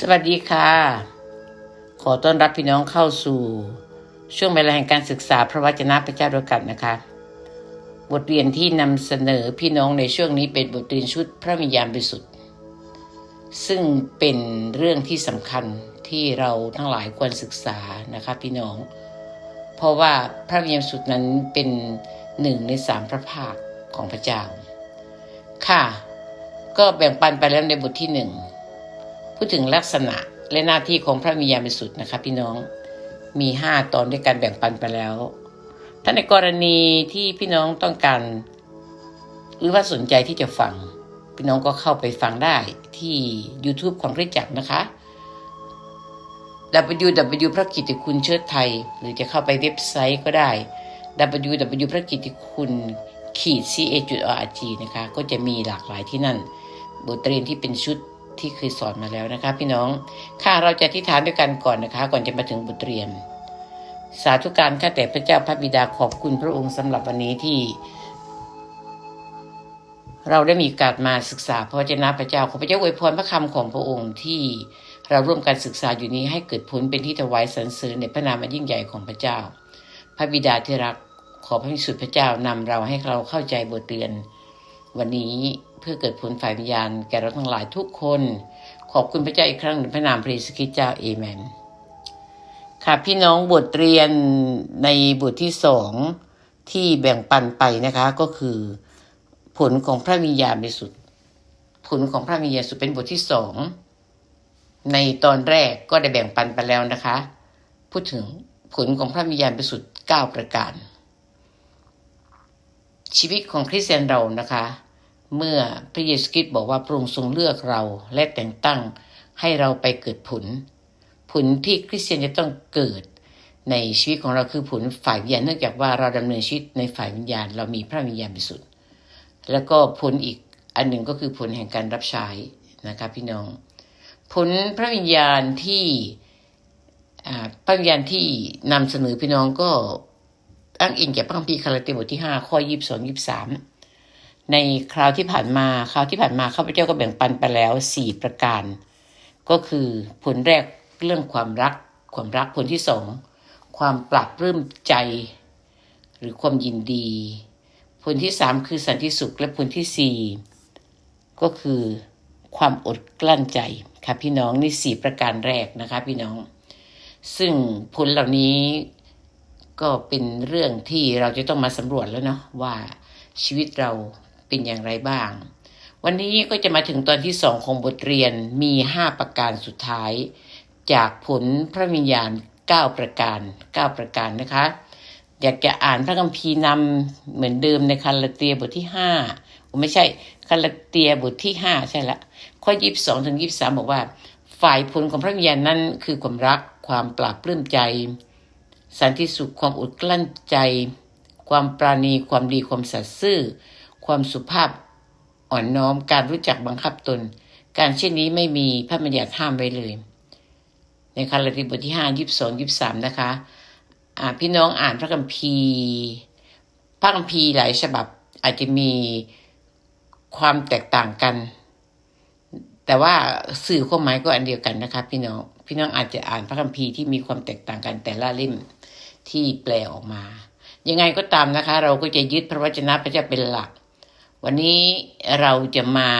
สวัสดีค่ะ ขอต้อนรับพี่น้องเข้าสู่ ช่วงเวลาแห่งการศึกษาพระวจนะพระเจ้าด้วยกันนะคะ บทเรียนที่นำเสนอพี่น้องในช่วงนี้เป็นบทเรียนชุดพระวิญญาณบริสุทธิ์ซึ่งเป็นเรื่องที่สำคัญที่เราทั้งหลายควรศึกษานะคะพี่น้อง เพราะว่าพระวิญญาณสุทธิ์นั้นเป็นหนึ่งในสามพระภาคของพระเจ้า ค่ะ ก็แบ่งปันไปแล้วในบทที่หนึ่ง พูดถึงลักษณะและหน้าที่ของพระวิญญาณบริสุทธิ์นะคะพี่น้องมีห้าตอนด้วยการแบ่งปันไปแล้ว ถ้าในกรณีที่พี่น้องต้องการ หรือว่าสนใจที่จะฟัง พี่น้องก็เข้าไปฟังได้ที่ YouTube ของคริสจักรนะคะ www พระกิติคุณเชิดไทย หรือจะเข้าไปเว็บไซต์ก็ได้ www พระกิตติคุณขีด ca.org นะคะ ก็จะมีหลากหลายที่นั่น บทเรียนที่เป็นชุด ที่เคยสอนมาแล้วนะคะ พี่น้อง ค่ะเราจะอธิษฐานด้วยกันก่อนนะคะ ก่อนจะมาถึงบทเรียน สาธุการข้าแต่พระเจ้าพระบิดาขอบคุณพระองค์สำหรับวันนี้ที่ เราได้มีโอกาสมาศึกษาพระวจนะพระเจ้าขอพระเจ้าอวยพรพระคำของพระองค์ที่เราร่วมกันศึกษาอยู่นี้ให้เกิดผลเป็นที่ถวายสรรเสริญในพระนามอันยิ่งใหญ่ของพระเจ้า พระบิดาที่รักขอพระมิสุทธิพระเจ้านำเราให้เราเข้าใจบทเรียน วันนี้ พื่อเกิดผลฝ่ายวิญญาณแก่เราทั้งหลายทุกคน ขอบคุณพระเจ้าอีกครั้งในพระนามพระเยซูคริสต์เจ้าเอเมนค่ะพี่น้องบทเรียนในบทที่สองที่แบ่งปันไปนะคะก็คือ ผลของพระวิญญาณบริสุทธิ์ผลของพระวิญญาณสุทธิ์เป็นบทที่สองในตอนแรกก็ได้แบ่งปันไปแล้วนะคะ พูดถึงผลของพระวิญญาณบริสุทธิ์เก้าประการ ชีวิตของคริสเตียนเรานะคะ เมื่อพระเยซูคริสต์บอกว่าพระองค์ทรงเลือกเราและแต่งตั้งให้เราไปเกิดผล ผลที่คริสเตียนจะต้องเกิดในชีวิตของเราคือผลฝ่ายวิญญาณเนื่องจากว่าเราดำเนินชีวิตในฝ่ายวิญญาณ เรามีพระวิญญาณบริสุทธิ์แล้วก็ผลอีกอันหนึ่งก็คือผลแห่งการรับใช้นะครับพี่น้อง ผลพระวิญญาณที่พระวิญญาณที่นำเสนอพี่น้องก็อ้างอิงแก่พระคัมภีร์คาราเตบทที่ห้าข้อยี่สิบสองยี่สิบสาม ในคราวที่ผ่านมาคราวที่ผ่านมาข้าพเจ้าก็แบ่งปันไปแล้วสี่ประการ ก็คือผลแรกเรื่องความรัก ความรักผลที่สองความปรับปลื้มใจ หรือความยินดี ผลที่สามคือสันติสุขและผลที่สี่ก็คือความอดกลั้นใจค่ะพี่น้องนี่สี่ประการแรกนะคะพี่น้อง ซึ่งผลเหล่านี้ก็เป็นเรื่องที่เราจะต้องมาสำรวจแล้วเนาะว่าชีวิตเรา เป็นอย่างไรบ้าง วันนี้ก็จะมาถึงตอนที่สองของบทเรียนมีห้าประการสุดท้าย จากผลพระวิญญาณเก้าประการเก้าประการนะคะ อยากจะอ่านพระคัมภีร์นำเหมือนเดิมในคาลาเตียบทที่ห้าไม่ใช่คาลาเตียบทที่ห้าใช่ละข้อยี่สิบสองถึงยี่สิบสามบอกว่า ฝ่ายผลของพระวิญญาณนั้นคือความรักความปราบปลื้มใจ สันติสุขความอดกลั้นใจ ความปราณีความดีความสัตย์ซื่อ ความสุภาพอ่อนน้อมการรู้จักบังคับตน การเช่นนี้ไม่มีพระบัญญัติห้ามไว้เลย ในคาลาติบทที่ห้ายี่สิบสองยี่สิบสามนะคะพี่น้องอ่านพระคัมภีร์ พระคัมภีร์หลายฉบับอาจจะมีความแตกต่างกัน แต่ว่าสื่อความหมายก็อันเดียวกันนะคะ พี่น้องพี่น้องอาจจะอ่านพระคัมภีร์ที่มีความแตกต่างกันแต่ละเล่มที่แปลออกมา ยังไงก็ตามนะคะ เราก็จะยึดพระวจนะพระเจ้าเป็นหลัก วันนี้เราจะมา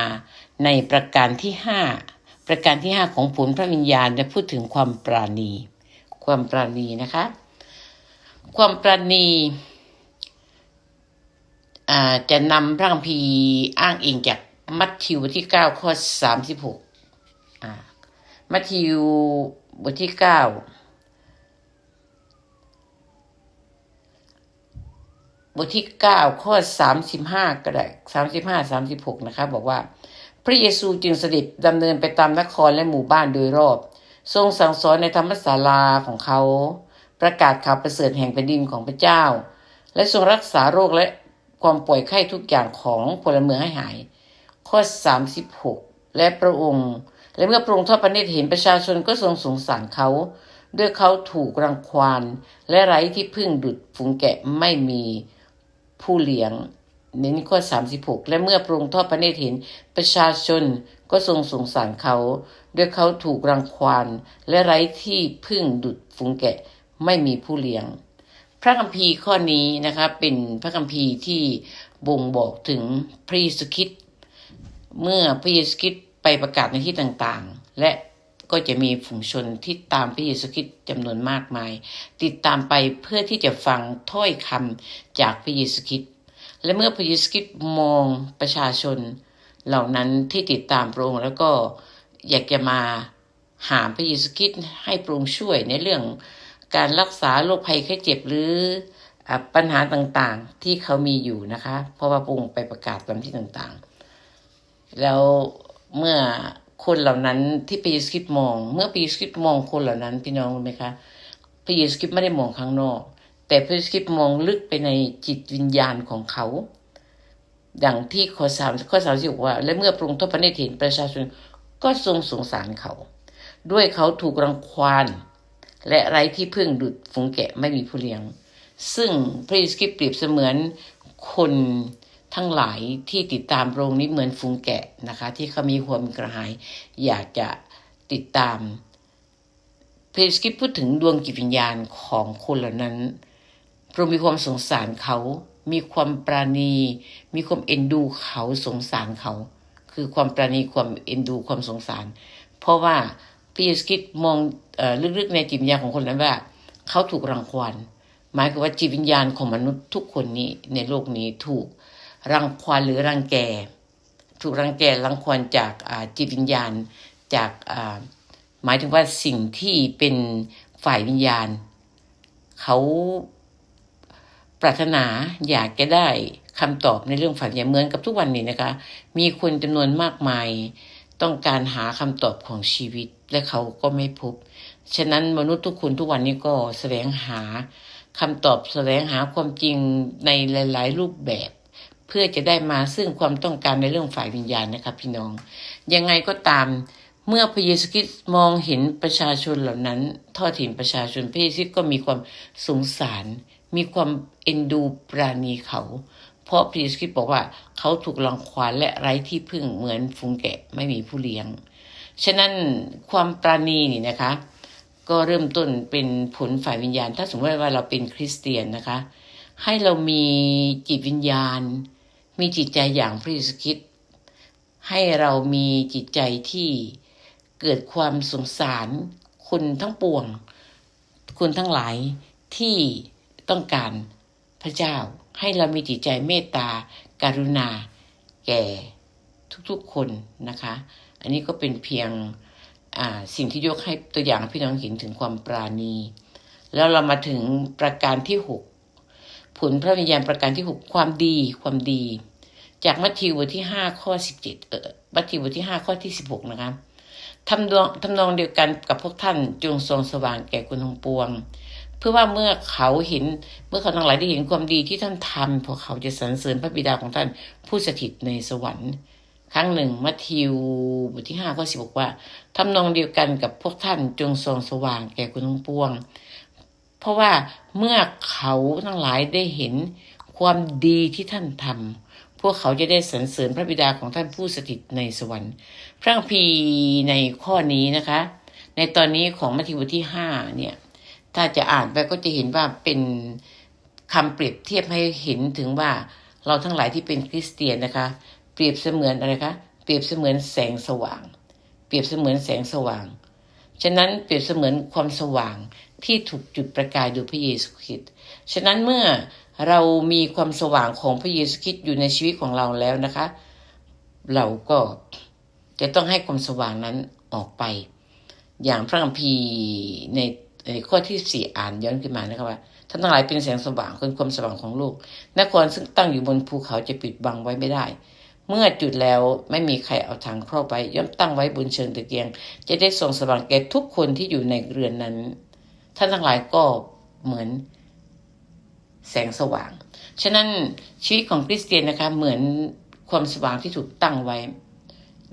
ในประการที่ 5 ประการที่ 5 ของผลพระวิญญาณจะพูดถึงความปราณี ความปราณีนะคะ ความปราณีจะนำพระคัมภีร์อ้างอิงจากมัทธิวบทที่ 9 ข้อ 36มัทธิวบทที่ 9 บทที่เก้าข้อสามสิบห้าก็ได้สามสิบห้าสามสิบหกนะคะ บอกว่า พระเยซูจึงเสด็จดำเนินไปตามนครและหมู่บ้านโดยรอบ ทรงสั่งสอนในธรรมศาลาของเขา ประกาศข่าวประเสริฐแห่งแผ่นดินของพระเจ้า และทรงรักษาโรคและความป่วยไข้ทุกอย่างของพลเมืองให้หาย ข้อ36และพระองค์ และเมื่อพระองค์ทอดพระเนตรเห็นประชาชนก็ทรงสงสารเขาด้วยเขาถูกรังควานและไร้ที่พึ่งดุดฝูงแกะไม่มี ผู้เลี้ยงเน้นข้อ36 และเมื่อพระองค์ทอดพระเนตรเห็นประชาชนก็ทรงสงสารเขา ด้วยเขาถูกรังควานและไร้ที่พึ่งดุดฝูงแกะไม่มีผู้เลี้ยง พระคัมภีร์ข้อนี้นะคะเป็นพระคัมภีร์ที่บ่งบอกถึงพระเยซูคริสต์เมื่อพระเยซูคริสต์ไปประกาศในที่ต่างๆ และ ก็จะมีฝูงชนที่ตามพระเยซูคริสต์จำนวนมากมาย ติดตามไปเพื่อที่จะฟังถ้อยคำจากพระเยซูคริสต์และเมื่อพระเยซูคริสต์มองประชาชน เหล่านั้นที่ติดตามพระองค์แล้วก็อยากจะมาหาพระเยซูคริสต์ให้พระองค์ช่วยในเรื่องการรักษาโรคภัยไข้เจ็บหรือปัญหาต่างๆที่เขามีอยู่นะคะ เพราะว่าพระองค์ไปประกาศตามที่ต่างๆ แล้วเมื่อ คนเหล่านั้นที่พระเยซูคริสต์มอง เมื่อพระเยซูคริสต์มองคนเหล่านั้น พี่น้องรู้ไหมคะพระเยซูคริสต์ไม่ได้มองข้างนอก แต่พระเยซูคริสต์มองลึกไปในจิตวิญญาณของเขาดังที่ข้อสามข้อสามสิบว่า และเมื่อพระองทอดพระเนตรเห็นประชาชนก็ทรงสงสารเขา ด้วยเขาถูกรังควานและไร้ที่พึ่งดุดฝูงแกะไม่มีผู้เลี้ยง ซึ่งพระเยซูคริสต์เปรียบเสมือนคน ทั้งหลายที่ติดตามพรงนี้เหมือนฝูงแกะนะคะ ที่เขามีความกระหาย อยากจะติดตามพระเยซูคริสต์พูดถึงดวงจิตวิญญาณของคนเหล่านั้นพระมีความสงสารเขา มีความปราณี มีความเอ็นดูเขาสงสารเขา คือความปราณีความเอ็นดูความสงสาร เพราะว่าพระเยซูคริสต์มองอลึกๆในจิตวิญญาณของคนนั้นว่า เขาถูกรังควานหมายคือว่าจิตวิญญาณของมนุษย์ทุกคนนี้ในโลกนี้ถูก รังควานหรือรังแก ถูกรังแกรังควานจากจิตวิญญาณจากหมายถึงว่าสิ่งที่เป็นฝ่ายวิญญาณ เขาปรารถนาอยากจะได้คำตอบในเรื่องฝันอย่างเหมือนกับทุกวันนี้นะคะ มีคนจำนวนมากมาย ต้องการหาคำตอบของชีวิตและเขาก็ไม่พบ ฉะนั้นมนุษย์ทุกคนทุกวันนี้ก็แสวงหาคำตอบแสวงหาความจริงในหลาย ๆ รูปแบบ เพื่อจะได้มาซึ่งความต้องการในเรื่องฝ่ายวิญญาณนะครับพี่น้อง ยังไงก็ตามเมื่อพระเยซูคริสต์มองเห็นประชาชนเหล่านั้น ทอดถิ่นประชาชนพระเยซูคริสต์ก็มีความสงสาร มีความเอ็นดูปราณีเขา เพราะพระเยซูคริสต์บอกว่าเขาถูกลังควานและไร้ที่พึ่งเหมือนฝูงแกะไม่มีผู้เลี้ยง ฉะนั้นความปราณีนี่นะคะ ก็เริ่มต้นเป็นผลฝ่ายวิญญาณ ถ้าสมมติว่าเราเป็นคริสเตียนนะคะ ให้เรามีจิตวิญญาณ มีจิตใจอย่างพระเยซูคริสต์ให้เรามีจิตใจที่เกิดความสงสารคนทั้งปวงคนทั้งหลายที่ต้องการพระเจ้าให้เรามีจิตใจเมตตาการุณา แก่ทุกๆคนนะคะ อันนี้ก็เป็นเพียงสิ่งที่ยกให้ตัวอย่างพี่น้องเห็นถึงความปราณี แล้วเรามาถึงประการที่หก ผลพระวิญญาณประการที่หกความดีความดี จากมัทธิวบทที่ห้าข้อสิบเจ็ดเออมัทธิวบทที่ห้าข้อที่สิบหกนะคะทำดวงทำนองเดียวกันกับพวกท่านจงทรงสว่างแก่คนทั้งปวง เพื่อว่าเมื่อเขาเห็นเมื่อเขาทั้งหลายได้เห็นความดีที่ท่านทำพวกเขาจะสรรเสริญพระบิดาของท่านผู้สถิตในสวรรค์ครั้งหนึ่งมัทธิวบทที่ห้าข้อสิบบอกว่าทำนองเดียวกันกับพวกท่านจงทรงสว่างแก่คนทั้งปวง ราะว่าเมื่อเขาทั้งหลายได้เห็นความดีที่ท่านทำพวกเขาจะได้สรรเสริญพระบิดาของท่านผู้สถิตในสวรรค์ พระคัมภีในข้อนี้นะคะ ในตอนนี้ของมัทธิวบทที่ห้าเนี่ย ถ้าจะอ่านไปก็จะเห็นว่าเป็นคำเปรียบเทียบให้เห็นถึงว่าเราทั้งหลายที่เป็นคริสเตียนนะคะ เปรียบเสมือนอะไรคะเปรียบเสมือนแสงสว่าง เปรียบเสมือนแสงสว่าง ฉะนั้นเปรียบเสมือนความสว่าง ที่ถูกจุดประกายโดยพระเยซูคริสต์ฉะนั้นเมื่อเรามีความสว่างของพระเยซูคริสต์อยู่ในชีวิตของเราแล้วนะคะ เราก็จะต้องให้ความสว่างนั้นออกไป อย่างพระคัมภีร์ในในข้อที่สี่อ่านย้อนขึ้นมานะครับว่าท่านทั้งหลายเป็นแสงสว่างเป็นความสว่างของโลกนครซึ่งตั้งอยู่บนภูเขาจะปิดบังไว้ไม่ได้ เมื่อจุดแล้วไม่มีใครเอาทางเข้าไป ย่อมตั้งไว้บนเชิงตะเกียง จะได้ส่องสว่างแก่ทุกคนที่อยู่ในเรือนนั้น ท่านทั้งหลายก็เหมือนแสงสว่าง ฉะนั้นชีวิตของคริสเตียนนะคะ เหมือนความสว่างที่ถูกตั้งไว้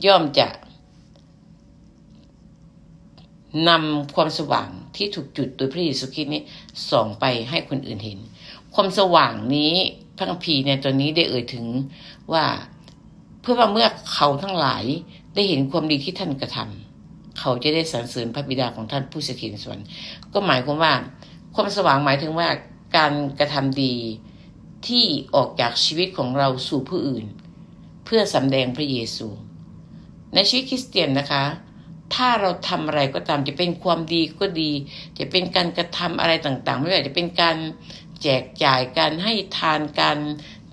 ย่อมจะนำความสว่างที่ถูกจุดโดยพระเยซูคริสต์นี้ส่องไปให้คนอื่นเห็น ความสว่างนี้พระคัมภีร์ในตัวนี้ได้เอ่ยถึงว่าเพื่อว่าเมื่อเขาทั้งหลายได้เห็นความดีที่ท่านกระทำ เขาจะได้สรรเสริญพระบิดาของท่านผู้สถิตในสวรรค์ก็หมายความว่า ความสว่างหมายถึงว่าการกระทำดีที่ออกจากชีวิตของเราสู่ผู้อื่น เพื่อสำแดงพระเยซู ในชีวิตคริสเตียนนะคะ ถ้าเราทำอะไรก็ตามจะเป็นความดีก็ดี จะเป็นการกระทำอะไรต่างๆ ไม่ว่าจะเป็นการแจกจ่ายการให้ทานการ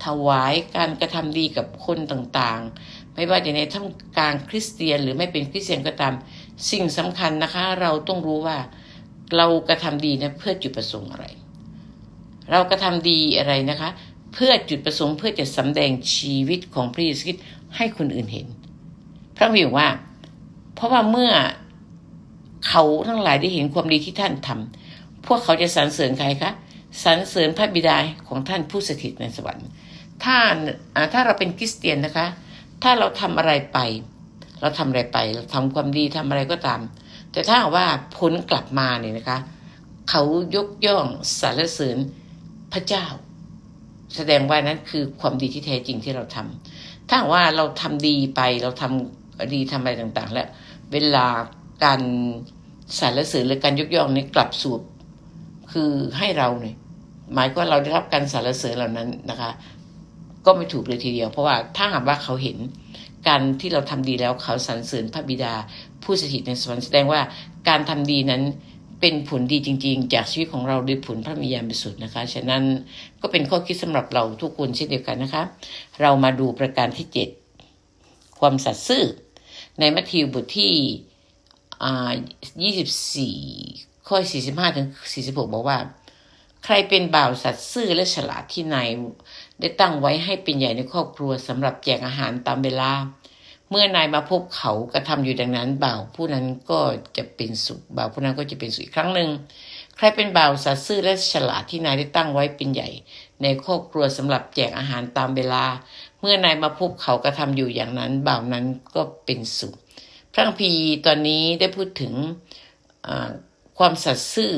ถวายการกระทำดีกับคนต่างๆ ไม่ว่าจะในท่ามกลางคริสเตียนหรือไม่เป็นคริสเตียนก็ตาม สิ่งสำคัญนะคะ เราต้องรู้ว่าเรากระทำดีนะเพื่อจุดประสงค์อะไร เรากระทำดีอะไรนะคะ เพื่อจุดประสงค์เพื่อจะสำแดงชีวิตของพระเยซูคริสต์ให้คนอื่นเห็น พระวิวว่า เพราะว่าเมื่อเขาทั้งหลายได้เห็นความดีที่ท่านทำพวกเขาจะสรรเสริญใครคะสรรเสริญพระบิดาของท่านผู้สถิตในสวรรค์ถ้าถ้าเราเป็นคริสเตียนนะคะ ถ้าเราทำอะไรไป เราทำอะไรไปเราทำความดีทำอะไรก็ตาม แต่ถ้าว่าผลกลับมาเนี่ยนะคะ เขายกย่องสรรเสริญพระเจ้า แสดงว่านั้นคือความดีที่แท้จริงที่เราทำถ้าว่าเราทำดีไปเราทำดีทำอะไรต่างๆ แล้วเวลาการสรรเสริญหรือการยกย่องนี้กลับสู่คือให้เราเนี่ยหมายก็เราได้รับการสรรเสริญเหล่านั้นนะคะ ก็ไม่ถูกเลยทีเดียว เพราะว่าถ้าหากว่าเขาเห็น การที่เราทำดีแล้วเขาสรรเสริญพระบิดา ผู้สถิตในสวรรค์แสดงว่าการทำดีนั้นเป็นผลดีจริง ๆ จากชีวิตของเราโดยผลพระมียานบริสุทธิ์นะคะ ฉะนั้นก็เป็นข้อคิดสำหรับเราทุกคนเช่นเดียวกันนะคะ เรามาดูประการที่เจ็ดความสัตย์ซื่อ ในมัทธิวบทที่ยี่สิบสี่ข้อสี่สิบห้าถึงสี่สิบหกบอกว่า ใครเป็นบ่าวสัตย์ซื่อและฉลาดที่นาย ได้ตั้งไว้ให้เป็นใหญ่ในครอบครัวสำหรับแจกอาหารตามเวลา เมื่อนายมาพบเขากระทำอยู่ดังนั้นบ่าวผู้นั้นก็จะเป็นสุขบ่าวผู้นั้นก็จะเป็นสุขอีกครั้งหนึ่งใครเป็นบ่าวสัตย์ซื่อและฉลาดที่นายได้ตั้งไว้เป็นใหญ่ ในครอบครัวสำหรับแจกอาหารตามเวลา เมื่อนายมาพบเขากระทำอยู่อย่างนั้นบ่าวนั้นก็เป็นสุข พระคัมภีตอนนี้ได้พูดถึงความสัตย์ซื่อ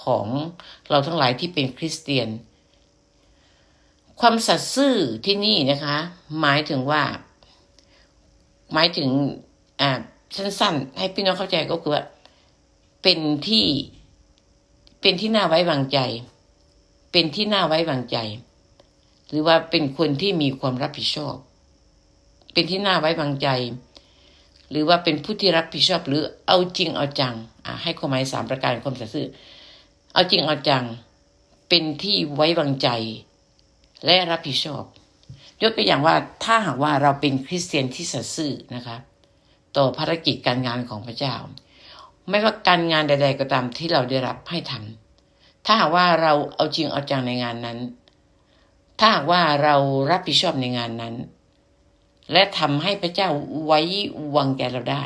ของเราทั้งหลายที่เป็นคริสเตียน ความสัตย์ซื่อที่นี่นะคะ หมายถึงว่า หมายถึงอ่าสั้นๆ ให้พี่น้องเข้าใจก็คือว่าเป็นที่เป็นที่น่าไว้วางใจ เป็นที่น่าไว้วางใจ หรือว่าเป็นคนที่มีความรับผิดชอบ เป็นที่น่าไว้วางใจ หรือว่าเป็นผู้ที่รับผิดชอบ หรือเอาจริงเอาจังอ่าให้ความหมายสามประการความสัตย์ซื่อเอาจริงเอาจัง เป็นที่ไว้วางใจ และรับผิดชอบ ยกตัวอย่างว่าถ้าหากว่าเราเป็นคริสเตียนที่สัตย์ซื่อนะคะต่อภารกิจการงานของพระเจ้า ไม่ว่าการงานใด ๆ ก็ตามที่เราได้รับให้ทำถ้าหากว่าเราเอาจริงเอาจังในงานนั้น ถ้าหากว่าเรารับผิดชอบในงานนั้น และทำให้พระเจ้าไว้วางใจเราได้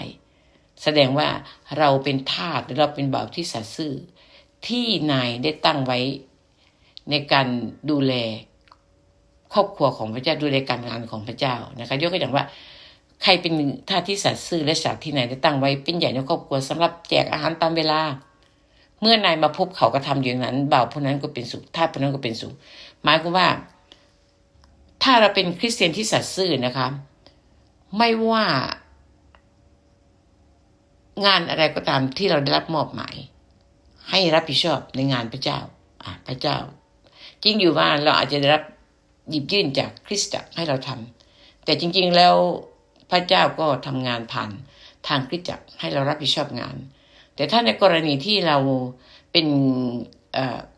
แสดงว่าเราเป็นทาสหรือเราเป็นบ่าวที่สัตย์ซื่อที่นายได้ตั้งไว้ในการดูแล ครอบครัวของพระเจ้าดูแลการงานของพระเจ้านะคะยกตัวอย่างว่าใครเป็นท่าที่สัตย์ซื่อและฉากที่นายได้ตั้งไว้เป็นใหญ่ในครอบครัวสำหรับแจกอาหารตามเวลา เมื่อนายมาพบเขาก็ทำอย่างนั้นบ่าวผู้นั้นก็เป็นสุขท่าผู้นั้นก็เป็นสุขหมายความว่า ถ้าเราเป็นคริสเตียนที่สัตย์ซื่อนะคะ ไม่ว่างานอะไรก็ตามที่เราได้รับมอบหมาย ให้รับผิดชอบในงานพระเจ้าอ่าพระเจ้า จริงอยู่ว่าเราอาจจะได้รับ หยิบยื่นจากคริสตจักรให้เราทำแต่จริงๆแล้วพระเจ้าก็ทำงานผ่านทางคริสตจักรให้เรารับผิดชอบงาน แต่ถ้าในกรณีที่เราเป็น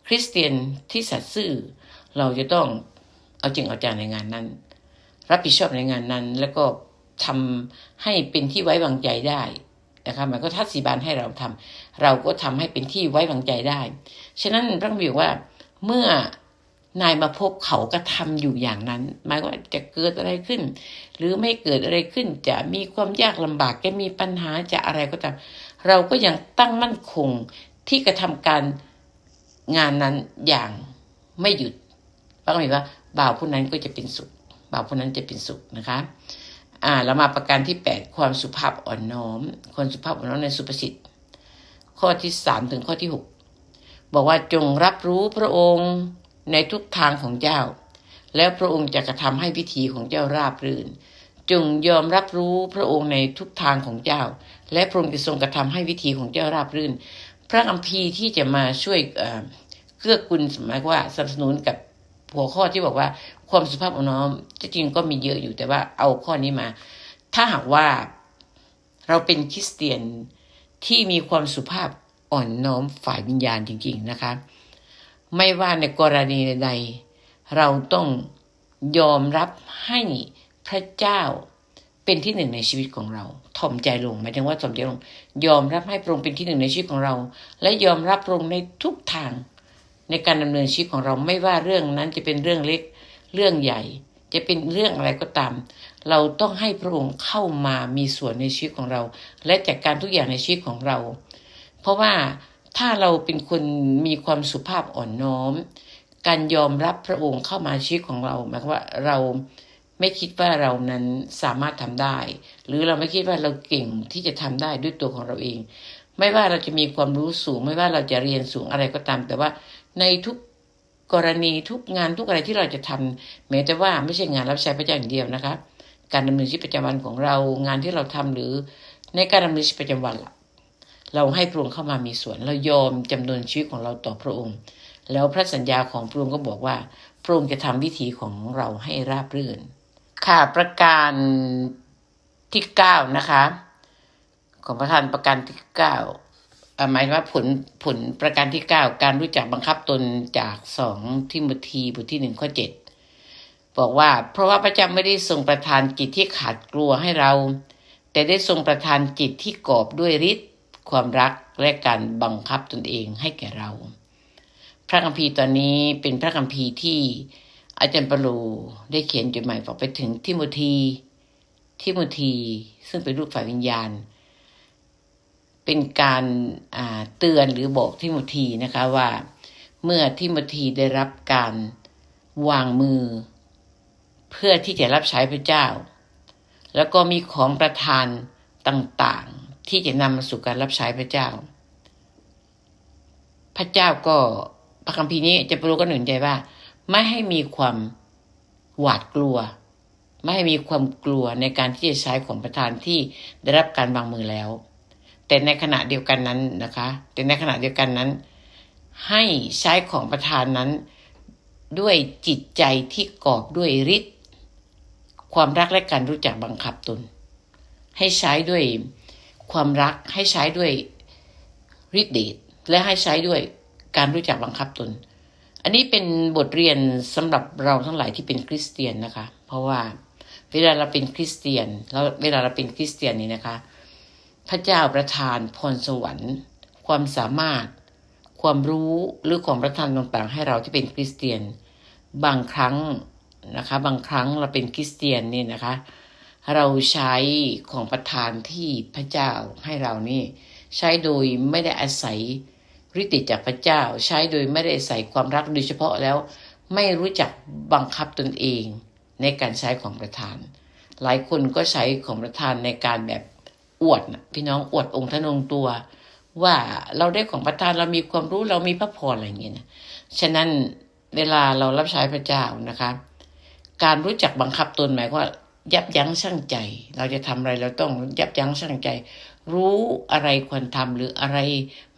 คริสเตียนที่สัตย์ซื่อ เราจะต้องเอาจริงเอาจังในงานนั้น รับผิดชอบในงานนั้น แล้วก็ทำให้เป็นที่ไว้วางใจได้นะคะมันก็ทัศสีบานให้เราทำเราก็ทำให้เป็นที่ไว้วางใจได้ ฉะนั้นพระบิวว่าเมื่อ นายมาพบเขาก็ทำอยู่อย่างนั้น หมายว่าจะเกิดอะไรขึ้น หรือไม่เกิดอะไรขึ้น จะมีความยากลำบากจะมีปัญหาจะอะไรก็ตามเราก็ยังตั้งมั่นคงที่กระทำการงานนั้นอย่างไม่หยุดพระบิวว่าบ่าวผู้นั้นก็จะเป็นสุขบ่าวผู้นั้นจะเป็นสุขนะคะอ่าเรามาประการที่แปดความสุภาพอ่อนน้อมความสุภาพอ่อนน้อมในสุภาษิตข้อที่สามถึงข้อที่หกบอกว่าจงรับรู้พระองค์ ในทุกทางของเจ้า แล้วพระองค์จะกระทำให้พิธีของเจ้าราบรื่น จงยอมรับรู้พระองค์ในทุกทางของเจ้า และพระองค์จะทรงกระทำให้วิธีของเจ้าราบรื่น พระคัมภีร์ที่จะมาช่วยเอ่อเกื้อกูลหมายว่าสนับสนุนกับหัวข้อที่บอกว่าความสุภาพอ่อนน้อมที่จริงก็มีเยอะอยู่แต่ว่าเอาข้อนี้มา ถ้าหากว่าเราเป็นคริสเตียนที่มีความสุภาพอ่อนน้อมฝ่ายวิญญาณจริง ๆ นะคะ ไม่ว่าในกรณีใด เราต้องยอมรับให้พระเจ้าเป็นที่หนึ่งในชีวิตของเราถ่อมใจลงหมายถึงว่าถ่อมใจลง ยอมรับให้พระองค์เป็นที่หนึ่งในชีวิตของเรา และยอมรับพระองค์ในทุกทาง ในการดำเนินชีวิตของเราไม่ว่าเรื่องนั้นจะเป็นเรื่องเล็กเรื่องใหญ่ จะเป็นเรื่องอะไรก็ตาม เราต้องให้พระองค์เข้ามามีส่วนในชีวิตของเรา และจัดการทุกอย่างในชีวิตของเรา เพราะว่า ถ้าเราเป็นคนมีความสุภาพอ่อนน้อม การยอมรับพระองค์เข้ามาชีวิตของเราหมายความว่าเราไม่คิดว่าเรานั้นสามารถทำได้ หรือเราไม่คิดว่าเราเก่งที่จะทำได้ด้วยตัวของเราเอง ไม่ว่าเราจะมีความรู้สูง ไม่ว่าเราจะเรียนสูงอะไรก็ตาม แต่ว่าในทุกกรณีทุกงานทุกอะไรที่เราจะทำแม้แต่ว่าไม่ใช่งานรับใช้พระเจ้าอย่างเดียวนะคะ การดำเนินชีวิตประจำวันของเรางานที่เราทำหรือในการดำเนินชีวิตประจำวันล่ะ เราให้พระองค์เข้ามามีส่วน เรายอมจำนวนชีวิตของเราต่อพระองค์ แล้วพระสัญญาของพระองค์ก็บอกว่าพระองค์จะทำวิธีของเราให้ราบรื่น ค่ะประการที่เก้านะคะ ของประธานประการที่เก้าหมายว่าผลผลประการที่เก้าการรู้จักบังคับตนจากสองทิโมธีบทที่หนึ่งข้อเจ็ดบอกว่า เพราะว่าพระเจ้าไม่ได้ทรงประทานจิตที่ขาดกลัวให้เรา แต่ได้ทรงประทานจิตที่กอบด้วยฤทธิ์ ความรักและการบังคับตนเองให้แก่เรา พระคัมภีร์ตอนนี้เป็นพระคัมภีร์ที่อาจารย์เปาโลได้เขียนจดหมายบอกไปถึงทิโมธีทิโมธีซึ่งเป็นรูปฝ่ายวิญญาณ เป็นการาเตือนหรือบอกทิโมธีนะคะว่าเมื่อทิโมธีได้รับการวางมือ เพื่อที่จะรับใช้พระเจ้า แล้วก็มีของประทานต่าง ที่จะนำมาสู่การรับใช้พระเจ้า พระเจ้าก็พระคัมภีร์นี้จะปรู้ก็หนุนใจว่า ไม่ให้มีความหวาดกลัว ไม่ให้มีความกลัวในการที่จะใช้ของประทานที่ได้รับการวางมือแล้ว แต่ในขณะเดียวกันนั้นนะคะ แต่ในขณะเดียวกันนั้น ให้ใช้ของประทานนั้น ด้วยจิตใจที่กอบด้วยฤทธิ์ความรักและการรู้จักบังคับตน ให้ใช้ด้วย ความรักให้ใช้ด้วยฤทธิเดชและให้ใช้ด้วยการรู้จักบังคับตน อันนี้เป็นบทเรียนสำหรับเราทั้งหลายที่เป็นคริสเตียนนะคะ เพราะว่าเวลาเราเป็นคริสเตียนแล้วเวลาเราเป็นคริสเตียนนี่นะคะ พระเจ้าประทานพรสวรรค์ ความสามารถ ความรู้หรือความประทานต่างๆ ให้เราที่เป็นคริสเตียน บางครั้งนะคะ บางครั้งเราเป็นคริสเตียนนี่นะคะ เราใช้ของประทานที่พระเจ้าให้เรานี่ ใช้โดยไม่ได้อาศัยฤทธิ์จากพระเจ้า ใช้โดยไม่ได้ใส่ความรักโดยเฉพาะแล้ว ไม่รู้จักบังคับตนเองในการใช้ของประทาน หลายคนก็ใช้ของประทานในการแบบอวดนะพี่น้องอวดองค์ทนงตัว ว่าเราได้ของประทานเรามีความรู้เรามีพระพรอะไรอย่างเงี้ยนะฉะนั้นเวลาเรารับใช้พระเจ้านะคะ การรู้จักบังคับตนหมายความว่า ยับยั้งชั่งใจ เราจะทำอะไรเราต้องยับยั้งชั่งใจ รู้อะไรควรทำหรืออะไร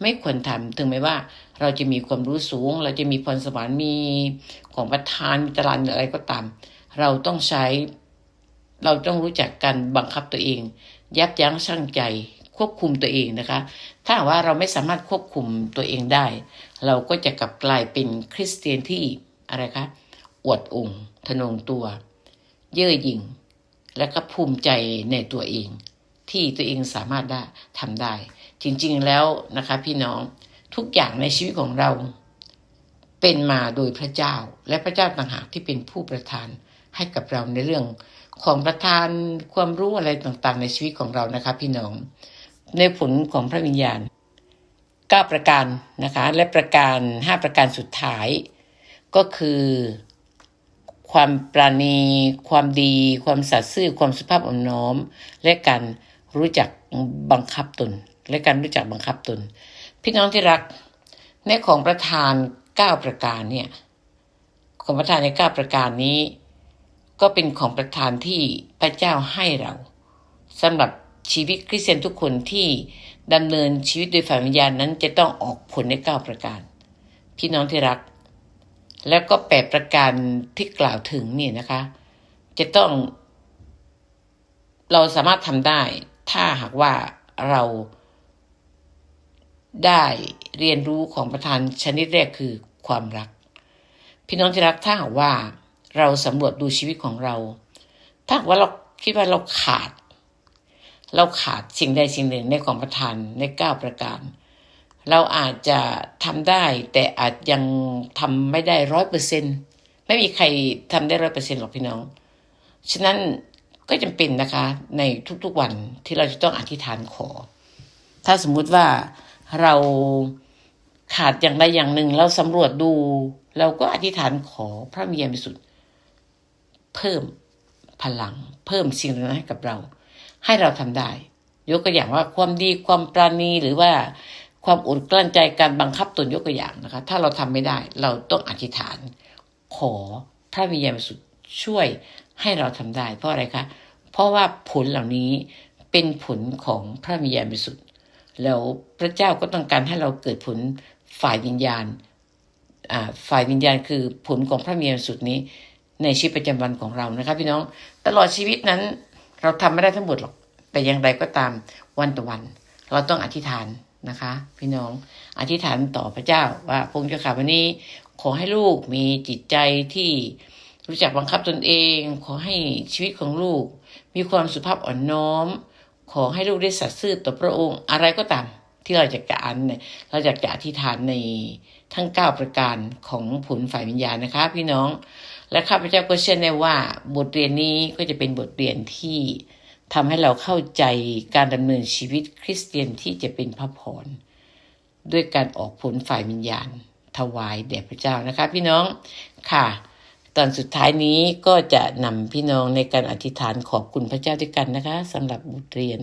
ไม่ควรทำถึงแม้ว่า เราจะมีความรู้สูง เราจะมีพรสวรรค์มีของประทานมีตารางอะไรก็ตาม เราต้องใช้ เราต้องรู้จักการบังคับตัวเอง ยับยั้งชั่งใจ ควบคุมตัวเองนะคะ ถ้าหากว่าเราไม่สามารถควบคุมตัวเองได้ เราก็จะกลับกลายเป็นคริสเตียนที่อะไรคะอวดองค์ทะนงตัว เย่อหยิ่ง และก็ภูมิใจในตัวเอง ที่ตัวเองสามารถได้ทำได้ จริงๆแล้วนะคะ พี่น้องทุกอย่างในชีวิตของเรา เป็นมาโดยพระเจ้า และพระเจ้าต่างหากที่เป็นผู้ประทานให้กับเราในเรื่องของประทานความรู้อะไรต่างๆ ในชีวิตของเรานะคะ พี่น้อง ในผลของพระวิญญาณ9ประการนะคะ และประการ 5 ประการสุดท้าย ก็คือ ความปราณี ความดี ความสัตย์ซื่อ ความสุภาพอ่อนน้อม และการรู้จักบังคับตน และการรู้จักบังคับตน พี่น้องที่รัก ในของประธาน9ประการเนี่ยของประทานในเก้าประการนี้ ก็เป็นของประทานที่พระเจ้าให้เราสำหรับชีวิตคริสเตียนทุกคนที่ดำเนินชีวิตโดยฝ่ายวิญญาณนั้นจะต้องออกผลในเก้าประการ พี่น้องที่รัก แล้วก็แปดประการที่กล่าวถึงนี่นะคะ จะต้อง เราสามารถทำได้ ถ้าหากว่าเราได้เรียนรู้ของประธานชนิดแรกคือความรัก พี่น้องที่รักถ้าหากว่าเราสำรวจดูชีวิตของเรา ถ้าว่าเราคิดว่าเราขาด เราขาดสิ่งใดสิ่งหนึ่งในของประทานในเก้าประการ เราอาจจะทำได้แต่อาจยังทำไม่ได้ร้อยเปอร์เซ็นไม่มีใครทำได้ร้อยเปอร์เซ็นหรอกพี่น้อง ฉะนั้นก็จำเป็นนะคะในทุกๆวันที่เราจะต้องอธิษฐานขอ ถ้าสมมุติว่าเราขาดอย่างใดอย่างหนึ่งเราสำรวจดู เราก็อธิษฐานขอพระมียมิสุทธิ์เพิ่มพลัง เพิ่มสิ่งนั้นให้กับเรา ให้เราทำได้ ยกตัวอย่างว่าความดีความปราณีหรือว่า ความอดกลั้นใจการบังคับตนยกตัวอย่างนะคะ ถ้าเราทำไม่ได้ เราต้องอธิษฐาน ขอพระวิญญาณบริสุทธิ์ช่วยให้เราทำได้ เพราะอะไรคะเพราะว่าผลเหล่านี้เป็นผลของพระวิญญาณบริสุทธิ์แล้วพระเจ้าก็ต้องการให้เราเกิดผลฝ่ายวิญญาณฝ่ายวิญญาณคือผลของพระวิญญาณบริสุทธิ์นี้ในชีวิตประจำวันของเรานะคะพี่น้องตลอดชีวิตนั้น เราทำไม่ได้ทั้งหมดหรอกแต่อย่างไรก็ตามวันต่อวัน เราต้องอธิษฐาน นะคะ พี่น้องอธิษฐานต่อพระเจ้าว่าพงค์เจ้าข้าวันนี้ขอให้ลูกมีจิตใจที่รู้จักบังคับตนเอง ขอให้ชีวิตของลูก มีความสุภาพอ่อนน้อม ขอให้ลูกได้สัตย์ซื่อต่อพระองค์อะไรก็ตามที่เราจะการเนี่ยเราจะจะอธิษฐานในทั้งเก้าประการของผลฝ่ายวิญญาณนะคะ พี่น้องและข้าพเจ้าก็เชื่อแน่ว่าบทเรียนนี้ก็จะเป็นบทเรียนที่ ทำให้เราเข้าใจการดำเนินชีวิตคริสเตียนที่จะเป็นพระพรด้วยการออกผลฝ่ายวิญญาณ ถวายแด่พระเจ้านะคะ พี่น้องค่ะ ตอนสุดท้ายนี้ก็จะนำพี่น้องในการอธิษฐานขอบคุณพระเจ้าด้วยกันนะคะสำหรับบทเรียน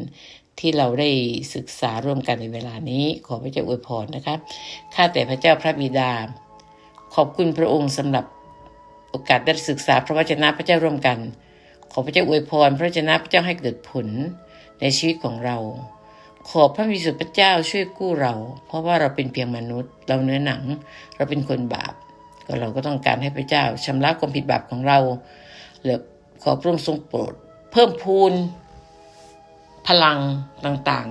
ที่เราได้ศึกษาร่วมกันในเวลานี้ ขอพระเจ้าอวยพรนะคะข้าแต่พระเจ้าพระบิดา ขอบคุณพระองค์สำหรับโอกาสได้ศึกษาพระวจนะพระเจ้าร่วมกัน ขอพระเจ้าอวยพรพระวจนะพระเจ้าให้เกิดผลในชีวิตของเรา ขอพระวิสุทธิพระเจ้าช่วยกู้เรา เพราะว่าเราเป็นเพียงมนุษย์ เราเนื้อหนัง เราเป็นคนบาป ก็เราก็ต้องการให้พระเจ้าชำระความผิดบาปของเราหลือขอพระองค์ทรงโปรด เพิ่มพูนพลังต่าง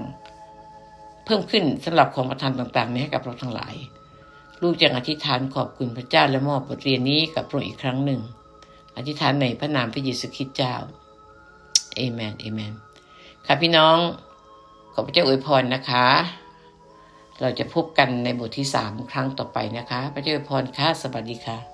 ๆ เพิ่มขึ้นสำหรับของประทานต่างๆนี้ให้กับเราทั้งหลาย ลูกจึงอธิษฐานขอบคุณพระเจ้าและมอบบทเรียนนี้กับพระองค์อีกครั้งหนึ่ง อธิษฐานในพระนามพระเยซูคริสต์เจ้าเอเมนเอเมนค่ะพี่น้องขอพระเจ้าอวยพรนะคะ เราจะพบกันในบทที่สามครั้งต่อไปนะคะ พระเจ้าอวยพรค่ะสวัสดีค่ะ